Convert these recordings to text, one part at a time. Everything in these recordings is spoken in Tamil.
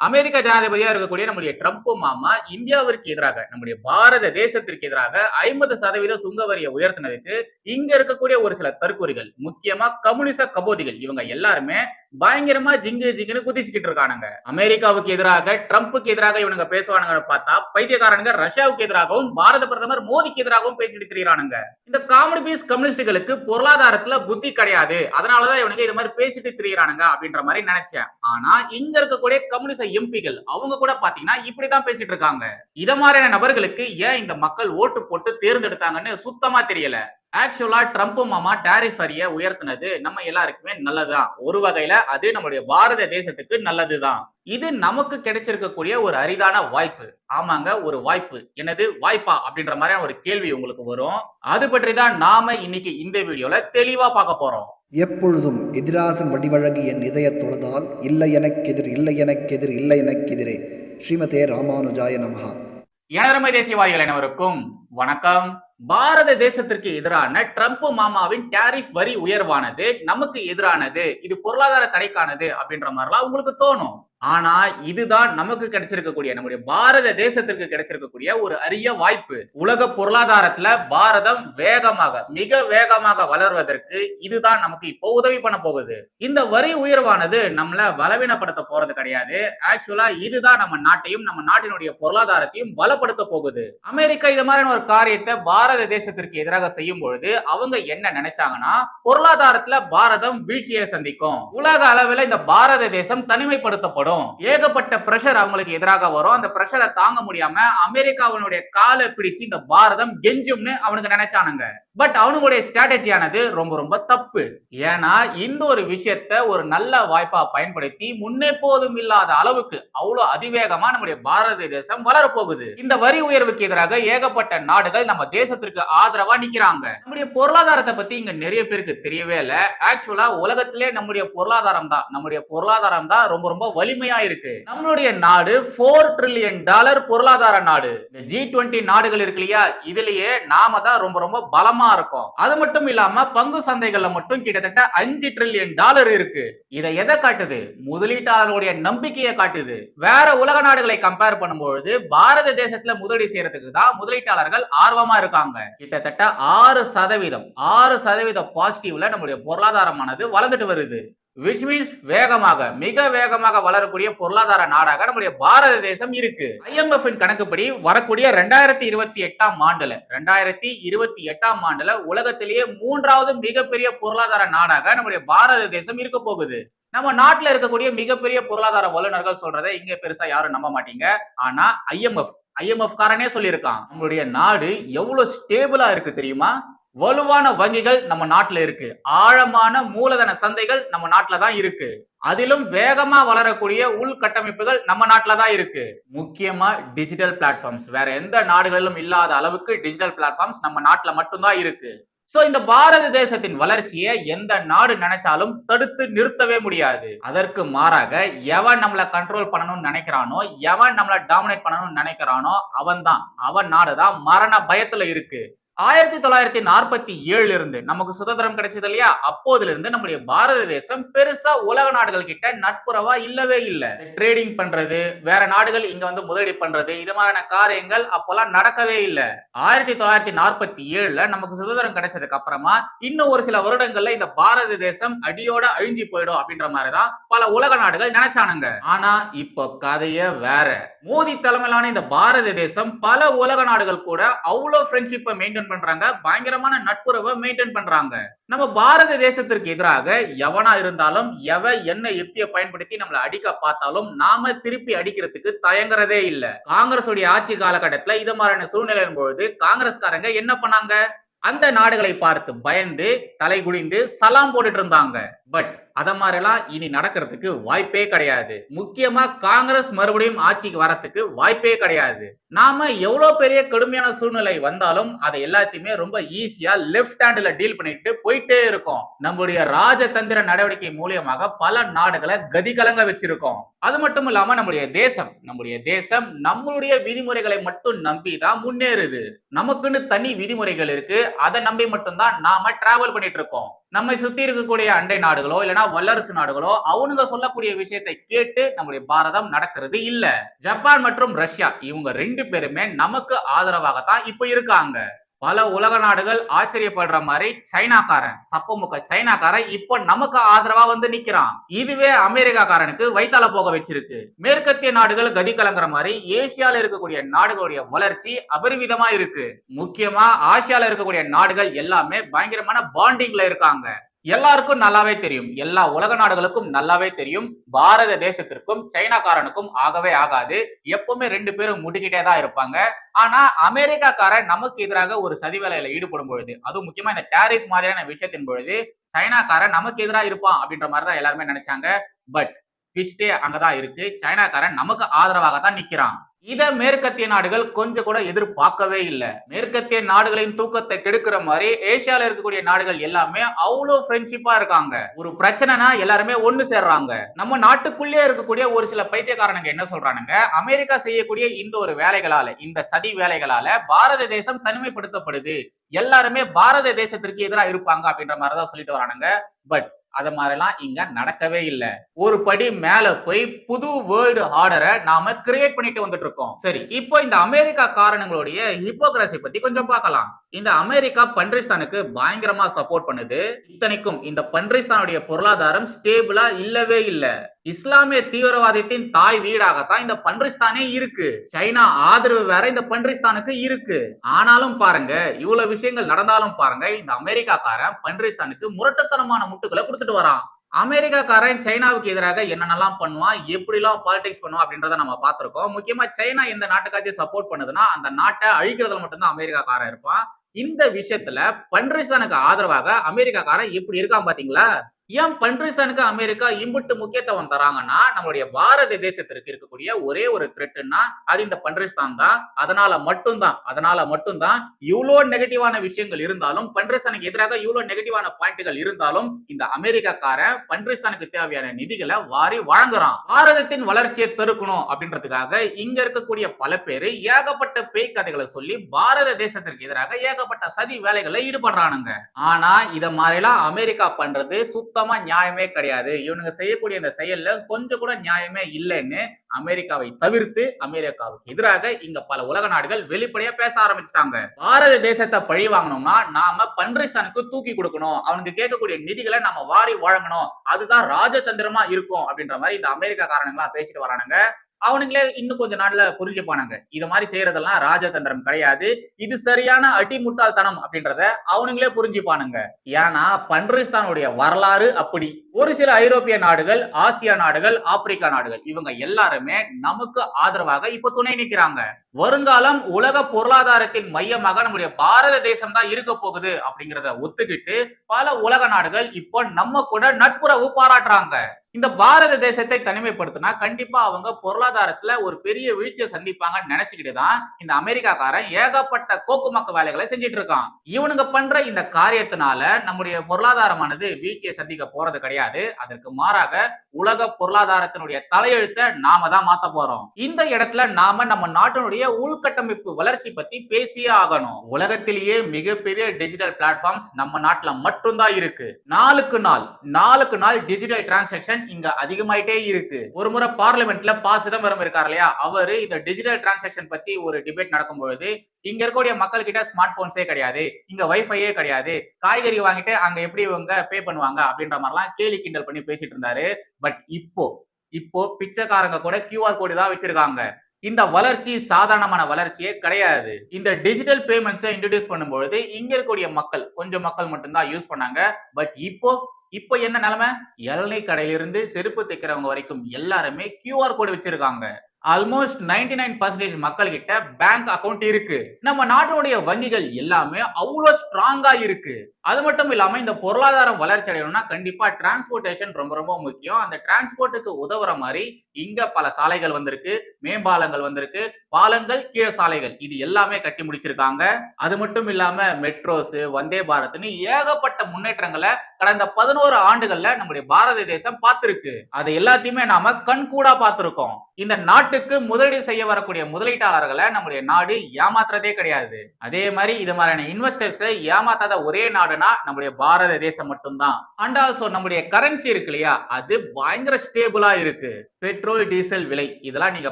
அமெரிக்க ஜனாதிபதியா இருக்கக்கூடிய நம்முடைய ட்ரம்ப் மாமா இந்தியாவிற்கு எதிராக நம்முடைய பாரத தேசத்திற்கு எதிராக ஐம்பது சதவீத சுங்க வரியை உயர்த்தினதுக்கு இங்க இருக்கக்கூடிய ஒரு சில தற்கொலைகள் முக்கியமா கம்யூனிச கபோதிகள் இவங்க எல்லாருமே பயங்கரமா ஜிங்கு ஜிங்குன்னு குதிச்சுக்கிட்டு இருக்கானுங்க. அமெரிக்காவுக்கு எதிராக ட்ரம்ப்புக்கு எதிராக இவனுங்க பேசுவானுங்க பார்த்தா பைத்தியக்காரனுங்க ரஷ்யாவுக்கு எதிராகவும் பாரத பிரதமர் மோடிக்கு எதிராகவும் பேசிட்டு திரியிறானுங்க. இந்த காமெடி பீஸ் கம்யூனிஸ்டுகளுக்கு பொருளாதாரத்துல புத்தி கிடையாது. அதனாலதான் இவனுங்க இது மாதிரி பேசிட்டு திரியிறானுங்க அப்படின்ற மாதிரி நினைச்சேன். ஆனா இங்க இருக்கக்கூடிய கம்யூனிஸ்ட் எம்பிகள் அவங்க கூட பாத்தீங்கன்னா இப்படிதான் பேசிட்டு இருக்காங்க. இத மாதிரியான நபர்களுக்கு ஏன் இந்த மக்கள் ஓட்டு போட்டு தேர்ந்தெடுத்தாங்கன்னு சுத்தமா தெரியல. ஆக்சுவலா ட்ரம்ப் மாமா டேரிஃப் வரிய உயர்த்தினது நம்ம எல்லாருக்குமே நல்லதுதான். ஒரு வகையில அது நம்முடைய பாரத தேசத்துக்கு நல்லதுதான். இது நமக்கு கிடைச்சிருக்கக்கூடிய ஒரு அரிதான வாய்ப்பு. ஆமாங்க ஒரு வாய்ப்பு. எனது வாய்ப்பா? அப்படின்ற மாதிரியான ஒரு கேள்வி உங்களுக்கு வரும். அது பற்றி தான் நாம இன்னைக்கு இந்த வீடியோல தெளிவா பார்க்க போறோம். எப்பொழுதும் எதிராசன் வடிவழகு என் இதய தொழுதால் இல்லை எனக்கெதிர் இல்லை எனக்கெதிர் இல்லை எனக்கெதிரே. ஸ்ரீமதே ராமானுஜாய நமகா எனதருமை தேசியவாதிகள் அனைவருக்கும் வணக்கம். பாரத தேசத்திற்கு எதிரான ட்ரம்ப் மாமாவின் டாரிஃப் வரி உயர்வானது நமக்கு எதிரானது இது பொருளாதார தடைக்கானது அப்படின்ற மாதிரிலாம் உங்களுக்கு தோணும். ஆனா இதுதான் நமக்கு கிடைச்சிருக்கக்கூடிய நம்முடைய பாரத தேசத்திற்கு கிடைச்சிருக்கக்கூடிய ஒரு அரிய வாய்ப்பு. உலக பொருளாதாரத்துல பாரதம் வேகமாக மிக வேகமாக வளர்வதற்கு இதுதான் நமக்கு இப்போ உதவி பண்ண போகுது. இந்த வரி உயர்வானது நம்மள பலவீனப்படுத்த போறது கிடையாது. ஆக்சுவலா இதுதான் நம்ம நாட்டையும் நம்ம நாட்டினுடைய பொருளாதாரத்தையும் பலப்படுத்த போகுது. அமெரிக்கா இது மாதிரியான ஒரு காரியத்தை பாரத தேசத்திற்கு எதிராக செய்யும் பொழுது அவங்க என்ன நினைச்சாங்கன்னா பொருளாதாரத்துல பாரதம் வீழ்ச்சியை சந்திக்கும். உலக அளவில் இந்த பாரத தேசம் தனிமைப்படுத்தப்படும். ஏகப்பட்ட பிரஷர் அவங்களுக்கு எதிராக வரும். அந்த பிரஷரை தாங்க முடியாம அமெரிக்காவினுடைய காலை பிடிச்சு இந்த பாரதம் கெஞ்சும்னு அவனுக்கு நினைச்சானுங்க. பட் அவனுடைய ஸ்ட்ராட்டஜியானது ரொம்ப ரொம்ப தப்பு. ஏன்னா இந்த ஒரு விஷயத்த ஒரு நல்ல வாய்ப்பா பயன்படுத்தி முன்னெப்போதும் இல்லாத அளவுக்கு அவ்வளவு அதிவேகமா நம்முடைய பாரத தேசம் வளரப்போகுது. இந்த வரி உயர்வுக்கு எதிராக ஏகப்பட்ட நாடுகள் நம்ம தேசத்திற்கு ஆதரவா நிக்கிறாங்க. நம்முடைய பொருளாதாரத்தை பத்தி இங்க நிறைய பேருக்கு தெரியவே இல்ல. ஆக்சுவலா உலகத்திலே நம்முடைய பொருளாதாரம் தான். நம்முடைய பொருளாதாரம் தான் ரொம்ப ரொம்ப வலிமையா இருக்கு. நம்மளுடைய நாடு போர் ட்ரில்லியன் டாலர் பொருளாதார நாடு. இந்த ஜி டுவெண்ட்டி நாடுகள் இருக்கு இல்லையா? இதுலயே நாம தான் ரொம்ப ரொம்ப பலமா இருக்கும். அது மட்டும் இல்லாம பங்கு சந்தைகள்ல மட்டும் கிட்டத்தட்ட அஞ்சு ட்ரில்லியன் டாலர் இருக்கு. இதை எதை காட்டுது? முதலீட்டாளர்களுடைய நம்பிக்கையை காட்டுது. வேற உலக நாடுகளை கம்பேர் பண்ணும்பொழுது பாரத தேசத்துல முதலீடு செய்யறதுக்கு தான் முதலீட்டாளர்கள் ஆர்வமா இருக்காங்க. கிட்டத்தட்ட ஆறு சதவீதம் ஆறு சதவீத பாசிட்டிவ்ல நம்முடைய பொருளாதாரமானது வளர்ந்துட்டு வருது. விச் மீன்ஸ் வேகமாக மிக வேகமாக வளரக்கூடிய பொருளாதார நாடாக நம்முடைய பாரத தேசம் இருக்கு. IMF கணக்குப்படி வரக்கூடிய ரெண்டாயிரத்தி இருபத்தி எட்டாம் ஆண்டுல ரெண்டாயிரத்தி இருபத்தி எட்டாம் ஆண்டுல உலகத்திலேயே மூன்றாவது மிகப்பெரிய பொருளாதார நாடாக நம்முடைய பாரத தேசம் இருக்க போகுது. நம்ம நாட்டுல இருக்கக்கூடிய மிகப்பெரிய பொருளாதார வல்லுநர்கள் சொல்றதை இங்க பெருசா யாரும் நம்ப மாட்டீங்க. ஆனா ஐஎம்எஃப் ஐஎம்எஃப் காரனே சொல்லியிருக்கான். நம்மளுடைய நாடு எவ்வளவு ஸ்டேபிளா இருக்கு தெரியுமா? வலுவான வங்கிகள் நம்ம நாட்டுல இருக்கு. ஆழமான மூலதன சந்தைகள் நம்ம நாட்டுல தான் இருக்கு. அதிலும் வேகமா வளரக்கூடிய உள்கட்டமைப்புகள் நம்ம நாட்டுல தான் இருக்கு. முக்கியமா டிஜிட்டல் பிளாட்ஃபார்ம்ஸ் வேற எந்த நாடுகளிலும் இல்லாத அளவுக்கு டிஜிட்டல் பிளாட்ஃபார்ம்ஸ் நம்ம நாட்டுல மட்டும்தான் இருக்கு. சோ இந்த பாரத தேசத்தின் வளர்ச்சியை எந்த நாடு நினைச்சாலும் தடுத்து நிறுத்தவே முடியாது. அதற்கு மாறாக எவன் நம்மள கண்ட்ரோல் பண்ணணும்னு நினைக்கிறானோ எவன் நம்மள டாமினேட் பண்ணணும்னு நினைக்கிறானோ அவன் தான் அவன் நாடுதான் மரண பயத்துல இருக்கு. ஆயிரத்தி தொள்ளாயிரத்தி நாற்பத்தி ஏழுல இருந்து நமக்கு சுதந்திரம் கிடைச்சது இல்லையா? அப்போதுல இருந்து நம்முடைய பாரத தேசம் பெருசா உலக நாடுகள் கிட்ட நட்புறவா இல்லவே இல்ல. ட்ரேடிங் பண்றது வேற நாடுகள் இங்க வந்து முதலீடு பண்றது இது மாதிரியான காரியங்கள் அப்போல்லாம் நடக்கவே இல்ல. ஆயிரத்தி தொள்ளாயிரத்தி நாற்பத்தி ஏழுல நமக்கு சுதந்திரம் கிடைச்சதுக்கு அப்புறமா இன்னும் ஒரு சில வருடங்கள்ல இந்த பாரத தேசம் அடியோட அழிஞ்சு போயிடும் அப்படின்ற மாதிரிதான் பல உலக நாடுகள் நினைச்சானுங்க. ஆனா இப்போ கதைய வேற. மோடி தலைமையிலான இந்த பாரத தேசம் பல உலக நாடுகள் கூட அவ்வளவு ஃப்ரெண்ட்ஷிப்பை மெயின்டைன் பண்றாங்க. பயங்கரமான நட்புறவை மெயின்டைன் பண்றாங்க. நம்ம பாரத தேசத்திற்கு எதிராக எவனா இருந்தாலும் எவ என்ன யுக்தியை பயன்படுத்தி நம்மளை அடிக்க பார்த்தாலும் நாம திருப்பி அடிக்கிறதுக்கு தயங்குறதே இல்ல. காங்கிரஸ் உடைய ஆட்சி காலகட்டத்துல இது மாதிரியான சூழ்நிலையின் பொழுது காங்கிரஸ்காரங்க என்ன பண்ணாங்க? அந்த நாடுகளை பார்த்து பயந்து தலை குனிந்து சலாம் போட்டுட்டு இருந்தாங்க. பட் அத மாதிரிலாம் இனி நடக்கிறதுக்கு வாய்ப்பே கிடையாது. முக்கியமா காங்கிரஸ் மறுபடியும் ஆட்சிக்கு வரத்துக்கு வாய்ப்பே கிடையாது. நாம எவ்வளவு பெரிய கடுமையான சூழ்நிலை வந்தாலும் அதை எல்லாத்தையுமே ரொம்ப ஈஸியா லெஃப்ட் ஹேண்ட்ல டீல் பண்ணிட்டு போயிட்டே இருக்கோம். நம்மளுடைய ராஜதந்திர நடவடிக்கை மூலியமாக பல நாடுகளை கதி கலங்க வச்சிருக்கோம். அது மட்டும் இல்லாம நம்மளுடைய தேசம் நம்முடைய தேசம் நம்மளுடைய விதிமுறைகளை மட்டும் நம்பி தான் முன்னேறுது. நமக்குன்னு தனி விதிமுறைகள் இருக்கு. அதை நம்பி மட்டும்தான் நாம டிராவல் பண்ணிட்டு இருக்கோம். நம்மை சுத்தி இருக்கக்கூடிய அண்டை நாடுகளோ இல்லைன்னா வல்லரசு நாடுகளோ அவனுங்க சொல்லக்கூடிய விஷயத்தை கேட்டு நம்முடைய பாரதம் நடக்கிறது இல்ல. ஜப்பான் மற்றும் ரஷ்யா இவங்க ரெண்டு பேருமே நமக்கு ஆதரவாகத்தான் இப்ப இருக்காங்க. பல உலக நாடுகள் ஆச்சரியப்படுற மாதிரி சைனாக்காரன் சப்பமுக்க சைனாக்காரன் இப்போ நமக்கு ஆதரவா வந்து நிக்கிறான். இதுவே அமெரிக்காக்காரனுக்கு வைத்தால போக வச்சிருக்கு. மேற்கத்திய நாடுகள் கதி கலங்குற மாதிரி ஏசியால இருக்கக்கூடிய நாடுகளுடைய வளர்ச்சி அபரிவிதமா இருக்கு. முக்கியமா ஆசியால இருக்கக்கூடிய நாடுகள் எல்லாமே பயங்கரமான பாண்டிங்ல இருக்காங்க. எல்லாருக்கும் நல்லாவே தெரியும். எல்லா உலக நாடுகளுக்கும் நல்லாவே தெரியும். பாரத தேசத்திற்கும் சைனாக்காரனுக்கும் ஆகவே ஆகாது. எப்பவுமே ரெண்டு பேரும் முட்டிக்கிட்டே தான் இருப்பாங்க. ஆனா அமெரிக்காக்காரன் நமக்கு எதிராக ஒரு சதி வேலையில ஈடுபடும் பொழுது அதுவும் முக்கியமா இந்த டேரிஃப் மாதிரியான விஷயத்தின் பொழுது சைனாக்காரன் நமக்கு எதிராக இருப்பான் அப்படின்ற மாதிரி தான் எல்லாருமே நினைச்சாங்க. பட் ட்விஸ்டே அங்கதான் இருக்கு. சைனாக்காரன் நமக்கு ஆதரவாக தான் நிக்கிறான். இதை மேற்கத்திய நாடுகள் கொஞ்சம் கூட எதிர்பார்க்கவே இல்லை. மேற்கத்திய நாடுகளின் தூக்கத்தை கெடுக்கிற மாதிரி ஏசியால இருக்கக்கூடிய நாடுகள் எல்லாமே அவ்வளோ ஃப்ரெண்ட்ஷிப்பா இருக்காங்க. ஒரு பிரச்சனைனா எல்லாருமே ஒண்ணு சேர்றாங்க. நம்ம நாட்டுக்குள்ளே இருக்கக்கூடிய ஒரு சில பைத்தியக்காரனுங்க என்ன சொல்றானுங்க? அமெரிக்கா செய்யக்கூடிய இந்த ஒரு வேலைகளால இந்த சதி வேலைகளால பாரத தேசம் தனிமைப்படுத்தப்படுது. எல்லாருமே பாரத தேசத்திற்கு எதிராக இருப்பாங்க அப்படின்ற மாதிரிதான் சொல்லிட்டு வரானுங்க. பட் அது மாதிரிலாம் இங்க நடக்கவே இல்லை. ஒரு படி மேல போய் புது வேர்ல்டு ஆர்டரை நாம கிரியேட் பண்ணிட்டு வந்துட்டு இருக்கோம். சரி இப்போ இந்த அமெரிக்கா காரணங்களுடைய ஹிப்போகிரசி பத்தி கொஞ்சம் பார்க்கலாம். இந்த அமெரிக்கா பன்றிஸ்தானுக்கு பயங்கரமா சப்போர்ட் பண்ணுது. இத்தனைக்கும் இந்த பன்றிஸ்தானுடைய பொருளாதாரம் ஸ்டேபிளா இல்லவே இல்லை. இஸ்லாமிய தீவிரவாதத்தின் தாய் வீடாகத்தான் இந்த பன்றிஸ்தானே இருக்கு. சைனா ஆதரவு வேற இந்த பன்றிஸ்தானுக்கு இருக்கு. ஆனாலும் பாருங்க இவ்வளவு விஷயங்கள் நடந்தாலும் பாருங்க இந்த அமெரிக்காக்காரன் பன்றிஸ்தானுக்கு முரட்டத்தனமான முட்டுகளை கொடுத்துட்டு வரான். அமெரிக்காக்காரன் சைனாவுக்கு எதிராக என்னென்னலாம் பண்ணுவான் எப்படிலாம் பாலிடிக்ஸ் பண்ணுவான் அப்படின்றத நம்ம பார்த்துருக்கோம். முக்கியமா சைனா எந்த நாட்டுக்காச்சும் சப்போர்ட் பண்ணுதுன்னா அந்த நாட்டை அழிக்கிறதுல மட்டும்தான் அமெரிக்காக்காரன் இருப்பான். இந்த விஷயத்துல பன்றிஸ்தானுக்கு ஆதரவாக அமெரிக்காக்காரன் எப்படி இருக்கான் பாத்தீங்களா? ஏன் பன்றிஸ்தானுக்கு அமெரிக்கா இம்புட்டு முக்கியத்துவம் தராங்கன்னா நம்மளுடைய பாரத தேசத்திற்கு இருக்கக்கூடிய ஒரே ஒரு த்ரெட்டுன்னா அது இந்த பன்றிஸ்தான் தான். அதனால மட்டும்தான் அதனால மட்டும்தான் இவ்வளோ நெகட்டிவான விஷயங்கள் இருந்தாலும் பன்றிஸ்தானுக்கு எதிராக இவ்வளோ நெகட்டிவான பாயிண்ட்கள் இருந்தாலும் இந்த அமெரிக்காக்காரன் பன்றிஸ்தானுக்கு தேவையான நிதிகளை வாரி வழங்குறான். பாரதத்தின் வளர்ச்சியை தடுக்கணும் அப்படின்றதுக்காக இங்க இருக்கக்கூடிய பல பேர் ஏகப்பட்ட பேய் கதைகளை சொல்லி பாரத தேசத்திற்கு எதிராக ஏகப்பட்ட சதி வேலைகளை ஈடுபடுறானுங்க. ஆனா இதை மாதிரிலாம் அமெரிக்கா பண்றது சுத்தமா நியாயமே கிடையாது. இவனுங்க செய்யக்கூடிய இந்த செயல்ல கொஞ்சம் கூட நியாயமே இல்லைன்னு அமெரிக்காவை தவிர்த்து அமெரிக்காவுக்கு எதிராக இங்க பல உலக நாடுகள் வெளிப்படையா பேச ஆரம்பிச்சிட்டாங்க. பாரத தேசத்தை பழி வாங்கணும்னா நாம பன்றிஸ்தானுக்கு தூக்கி கொடுக்கணும். அவனுக்கு கேட்கக்கூடிய நிதிகளை நம்ம வாரி வழங்கணும். அதுதான் ராஜதந்திரமா இருக்கும் அப்படின்ற மாதிரி இந்த அமெரிக்கா காரணங்களா பேசிட்டு வரானுங்க. அவனுங்களே இன்னும் கொஞ்ச நாள்ல புரிஞ்சுப்பானுங்க இது மாதிரி செய்யறதெல்லாம் ராஜதந்திரம் கிடையாது. இது சரியான அடிமுட்டாள்தனம் அப்படின்றத அவனுங்களே புரிஞ்சுப்பானுங்க. ஏன்னா பன்றிஸ்தானுடைய வரலாறு அப்படி. ஒரு சில ஐரோப்பிய நாடுகள் ஆசியா நாடுகள் ஆப்பிரிக்கா நாடுகள் இவங்க எல்லாருமே நமக்கு ஆதரவாக இப்ப துணை நிற்கிறாங்க வருங்காலம் உலக பொருளாதாரத்தின் மையமாக நம்முடைய பாரத தேசம் தான் இருக்க போகுது அப்படிங்கறத ஒத்துக்கிட்டு பல உலக நாடுகள் இப்போ நம்ம கூட நட்புறவு பாராட்டுறாங்க. இந்த பாரத தேசத்தை தனிமைப்படுத்தினா கண்டிப்பா அவங்க பொருளாதாரத்துல ஒரு பெரிய வீழ்ச்சியை சந்திப்பாங்கன்னு நினைச்சுக்கிட்டு தான் இந்த அமெரிக்காக்காரன் ஏகப்பட்ட கோக்குமக்க வேலைகளை செஞ்சுட்டு இருக்கான். இவனுங்க பண்ற இந்த காரியத்தினால நம்முடைய பொருளாதாரமானது வீழ்ச்சியை சந்திக்க போறது கிடையாது. அதற்கு மாறாக உலக பொருளாதாரத்தினுடைய தலையெழுத்தை நாம தான் மாத்த போறோம். இந்த இடத்துல நாம நம்ம நாட்டினுடைய உள்கட்டமைப்பு வளர்ச்சி பத்தி பேசியே ஆகணும். உலகத்திலேயே மிகப்பெரிய டிஜிட்டல் பிளாட்ஃபார்ம்ஸ் நம்ம நாட்டுல மட்டும்தான் இருக்கு. நாளுக்கு நாள் நாளுக்கு நாள் டிஜிட்டல் டிரான்சாக்ஷன் இங்க அதிகமாயிட்டே இருக்கு. ஒரு முறை பார்லிமெண்ட்ல பா சிதம்பரம் இருக்கார் இல்லையா? அவரு இந்த டிஜிட்டல் டிரான்சாக்ஷன் பத்தி ஒரு டிபேட் நடக்கும் பொழுது இங்க இருக்கக்கூடிய மக்கள் கிட்ட ஸ்மார்ட் போன்ஸே கிடையாது. இங்க வைஃபையே கிடையாது. காய்கறி வாங்கிட்டு அங்க எப்படி இவங்க பே பண்ணுவாங்க அப்படின்ற மாதிரிலாம் கேலி கிண்டல் பண்ணி பேசிட்டு இருந்தாரு. பட் இப்போ இப்போ பிச்சைக்காரங்க கூட கியூஆர் கோடு தான் வச்சிருக்காங்க. இந்த வளர்ச்சி சாதாரணமான வளர்ச்சியே கிடையாது. இந்த டிஜிட்டல் பேமெண்ட்ஸை இன்ட்ரடியூஸ் பண்ணும்பொழுது இங்க இருக்கக்கூடிய மக்கள் கொஞ்சம் மக்கள் மட்டும்தான் யூஸ் பண்ணாங்க. பட் இப்போ இப்போ என்ன நிலைமை? இளநீ கடையிலிருந்து செருப்பு தைக்கிறவங்க வரைக்கும் எல்லாருமே கியூஆர் கோடு வச்சிருக்காங்க. ஆல்மோஸ்ட் நைன்டி நைன் பர்சன்டேஜ் மக்கள் கிட்ட பேங்க் அக்கௌண்ட் இருக்கு. நம்ம நாட்டினுடைய வங்கிகள் எல்லாமே அவ்வளோ ஸ்ட்ராங்கா இருக்கு. அது மட்டும் இல்லாமல் இந்த பொருளாதாரம் வளர்ச்சி அடையணும்னா கண்டிப்பாக டிரான்ஸ்போர்ட்டேஷன் ரொம்ப ரொம்ப முக்கியம். அந்த டிரான்ஸ்போர்ட்டுக்கு உதவுற மாதிரி இங்கே பல சாலைகள் வந்திருக்கு. மேம்பாலங்கள் வந்திருக்கு. பாலங்கள் கீழே சாலைகள். இது எல்லாமே கட்டி முடிச்சிருக்காங்க. அது மட்டும் இல்லாமல் மெட்ரோஸு வந்தே பாரத்னு ஏகப்பட்ட முன்னேற்றங்களை கடந்த பதினோரு ஆண்டுகள்ல நம்முடைய பாரத தேசம் பார்த்திருக்கு. அதை எல்லாத்தையுமே நாம கண்கூடா பார்த்திருக்கோம். இந்த நாட்டுக்கு முதலீடு செய்ய வரக்கூடிய முதலீட்டாளர்களை நம்முடைய நாடு ஏமாத்துறதே கிடையாது. அதே மாதிரி இது மாதிரியான இன்வெஸ்டர்ஸை ஏமாத்தாத ஒரே நாடு யாருன்னா நம்முடைய பாரத தேசம் மட்டும்தான். அண்ட் ஆல்சோ நம்முடைய கரன்சி இருக்கு இல்லையா? அது பயங்கர ஸ்டேபிளா இருக்கு. பெட்ரோல் டீசல் விலை. இதெல்லாம் நீங்க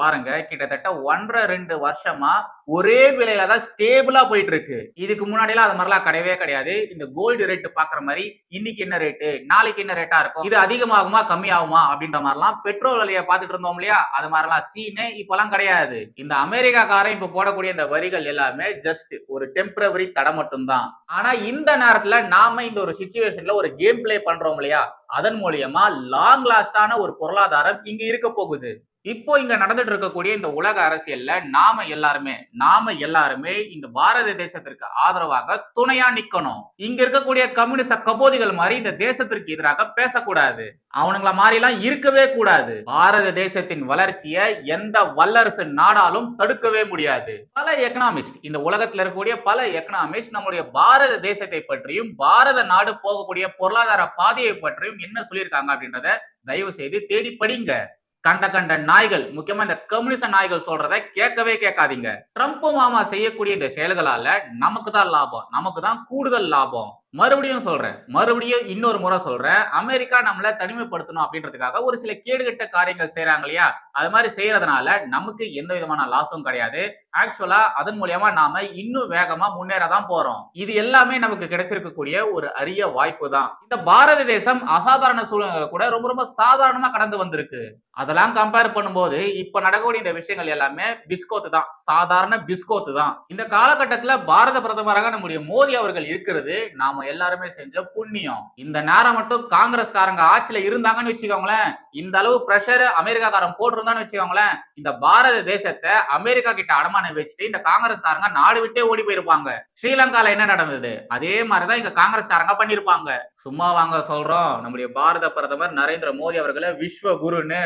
பாருங்க. கிட்டத்தட்ட ஒன்றரை ரெண்டு வருஷமா ஒரே விலையில தான் ஸ்டேபிளா போயிட்டு இருக்கு இதுக்கு முன்னாடி எல்லாம் அது மாதிரிலாம் கிடையவே கிடையாது. இந்த கோல்டு ரேட் பாக்குற மாதிரி இன்னைக்கு என்ன ரேட்டு நாளைக்கு என்ன ரேட்டா இருக்கும்? இது அதிகமாகுமா கம்மியாகுமா? அப்படின்ற மாதிரிலாம் பெட்ரோல் விலையை பார்த்துட்டு இருந்தோம் இல்லையா? அது மாதிரிலாம் சீனு இப்பெல்லாம் கிடையாது. இந்த அமெரிக்கா அமெரிக்காக்காரன் இப்ப போடக்கூடிய இந்த வரிகள் எல்லாமே ஜஸ்ட் ஒரு டெம்பரவரி தடை மட்டும்தான். ஆனா இந்த நேரத்துல நாம இந்த ஒரு சுச்சுவேஷன்ல ஒரு கேம் பிளே பண்றோம் இல்லையா? அதன் மூலியமா லாங் லாஸ்டான ஒரு பொருளாதாரம் இங்க இருக்க போகுது. இப்போ இங்க நடந்துட்டு இருக்கக்கூடிய இந்த உலக அரசியல்ல நாம எல்லாருமே நாம எல்லாருமே இந்த பாரத தேசத்திற்கு ஆதரவாக துணையா நிக்கணும். இங்க இருக்கக்கூடிய கம்யூனிஸ்ட கபோதிகள் மாதிரி இந்த தேசத்திற்கு எதிராக பேசக்கூடாது. அவனுங்கள மாதிரி எல்லாம் இருக்கவே கூடாது. பாரத தேசத்தின் வளர்ச்சியை எந்த வல்லரசு நாடாலும் தடுக்கவே முடியாது. பல எக்கனாமிஸ்ட் இந்த உலகத்துல இருக்கக்கூடிய பல எக்கனாமிஸ்ட் நம்முடைய பாரத தேசத்தை பற்றியும் பாரத நாடு போகக்கூடிய பொருளாதார பாதையை பற்றியும் என்ன சொல்லியிருக்காங்க அப்படின்றத தயவு செய்து தேடி படிங்க. கண்ட கண்ட நாய்கள் முக்கியமா இந்த கம்யூனிச நாய்கள் சொல்றத கேட்கவே கேட்காதீங்க. ட்ரம்ப் மாமா செய்யக்கூடிய இந்த செயல்களால நமக்கு தான் லாபம் நமக்கு தான் கூடுதல் லாபம். மறுபடியும் சொல்றேன். மறுபடியும் இன்னொரு முறை சொல்றேன். அமெரிக்கா நம்மள தனிமைப்படுத்தணும் அப்படின்றதுக்காக ஒரு சில கேடுகட்ட காரியங்கள் செய்யறாங்க இல்லையா? அது மாதிரி செய்யறதுனால நமக்கு எந்த விதமான லாஸும் கிடையாது. ஆக்சுவலா அதன் மூலியமா நாம இன்னும் வேகமா முன்னேற தான் போறோம். இது எல்லாமே நமக்கு கிடைச்சிருக்கக்கூடிய ஒரு அரிய வாய்ப்பு தான். இந்த பாரத தேசம் அசாதாரண சூழ்நிலை கூட ரொம்ப ரொம்ப சாதாரணமா கடந்து வந்திருக்கு. அதெல்லாம் கம்பேர் பண்ணும்போது இப்ப நடக்கக்கூடிய இந்த விஷயங்கள் எல்லாமே பிஸ்கோத்து தான். சாதாரண பிஸ்கோத்து தான். இந்த காலகட்டத்துல பாரத பிரதமராக நம்முடைய மோடி அவர்கள் இருக்கிறது நாம எல்லாருமே செஞ்ச புண்ணியம். இந்த நேரம் மட்டும் காங்கிரஸ்காரங்க ஆட்சியில இருந்தாங்கன்னு வச்சுக்கோங்களேன். இந்த அளவு பிரஷர் அமெரிக்காக்காரன் போட்டிருந்தான்னு வச்சுக்கோங்களேன். இந்த பாரத தேசத்தை அமெரிக்கா கிட்ட அடமானம் வச்சுட்டு இந்த காங்கிரஸ்காரங்க நாடு விட்டே ஓடி போயிருப்பாங்க. ஸ்ரீலங்கால என்ன நடந்தது? அதே மாதிரிதான் இங்க காங்கிரஸ்காரங்க பண்ணிருப்பாங்க. சும்மா வாங்க சொல்றோம். நம்முடைய பாரத பிரதமர் நரேந்திர மோடி அவர்களை விஸ்வ குருன்னு